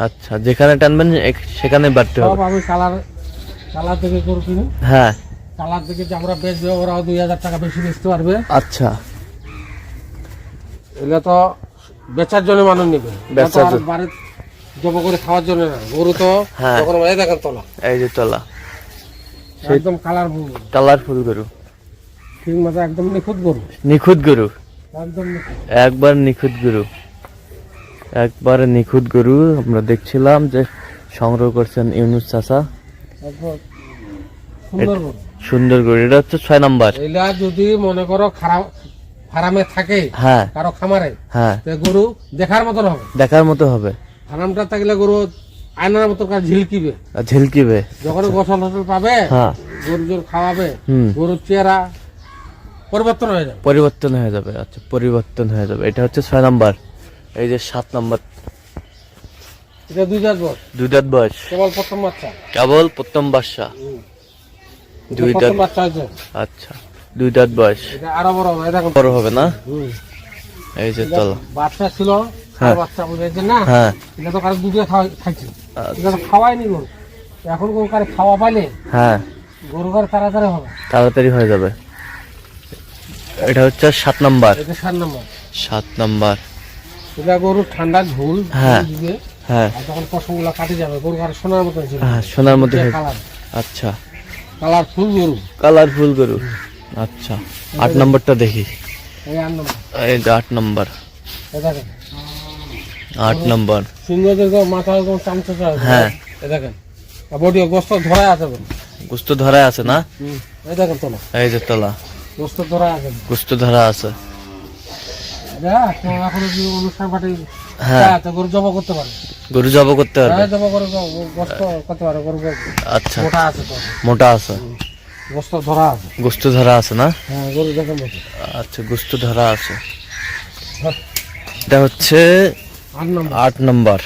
আচ্ছা যেখানে টানবেন সেখানে বাড়তে হবে। আমি কালার কালার থেকে কিনি হ্যাঁ। কালার থেকে যে আমরা বেচবে ওরাও দুই হাজার টাকা বেশি বেচতে পারবে। আচ্ছা। এগুলো তো বেচার জন্য মানুষ নেবে। বেচার জন্য। বাড়ির জব করে খাওয়ার জন্য না। গরু তো হ্যাঁ। যখন এই দেখেন তোলা। এই যে তলা। একদম কালার কালারফুল গরু। ঠিক মতো একদম নিখুঁত গরু। নিখুঁত গরু। একদম। একবার নিখুঁত গরু। একবার নিখুঁত গরু আমরা দেখছিলাম যে সংগ্রহ করছেন ইউনুস চাচা। সুন্দর গরু। এটা হচ্ছে ছয় নাম্বার। এগুলা যদি মনে করো খারাপ ফার্মে থাকে হ্যাঁ। কারও খামারে হ্যাঁ। গরু দেখার মতন হবে। দেখার মতো হবে। ফার্মটা থাকলে গরু আয়নার মতো কাজ ঝিলকিবে। ঝিলকিবে। যখন গোসল হোসল পাবে হ্যাঁ। গরু জোর খাওয়াবে গরুর চেহারা পরিবর্তন হয়ে যাবে। পরিবর্তন হয়ে যাবে আচ্ছা পরিবর্তন হয়ে যাবে। এটা হচ্ছে ছয় নাম্বার। এই যে সাত নাম্বার। এটা দুই দুই দাঁত বয়স। কেবল প্রথম বাচ্চা? কেবল প্রথম বাসা দুই দাঁত বাচ্চা আচ্ছা দুই দাঁত বয়স। এটা আরও বড় হবে দেখো বড় হবে না? এই যে তলা। বাচ্চা ছিল হ্যাঁ। আর বাচ্চা বুঝেছে না। হ্যাঁ। এটা তো কারও দুধে খাওয়া খাইছে। আচ্ছা, এটা তো খাওয়াই নি গরু। এখন গরু কারে খাওয়া পাইলে হ্যাঁ। গরু কারে তাড়াতাড়ি হবে। তাড়াতাড়ি হয়ে যাবে। এটা হচ্ছে সাত নাম্বার। এটা সাত নম্বর। সাত নাম্বার। এটা গরু ঠান্ডা ঝুল হ্যাঁ। হ্যাঁ। আর তখন পশমগুলো কাটে যাবে গরু কারে সোনার মতো ছিল। হ্যাঁ সোনার কালার আচ্ছা। কালার ফুল গরু। কালারফুল গরু। আচ্ছা। আট নম্বরটা দেখি। এই আট নম্বর। আট নম্বর। তো মাথা একদম চামচা হ্যাঁ। দেখেন। বডি গোস্ত ধরা আছে গুস্ত ধরা আছে না? এই দেখেন তো না এই যে তলা। গোস্ত ধরা আছে গুস্ত ধরা আছে এটা আপনার এখন যদি অনুষ্ঠান পার্টি হ্যাঁ তো গরু জব করতে পারে। গরু জব করতে পারবে? হ্যাঁ আচ্ছা। মোটা আছে গোস্ত ধরা আছে। না? হ্যাঁ আচ্ছা গুস্ত ধরা আছে। হ্যাঁ, এটা হচ্ছে আট নম্বর।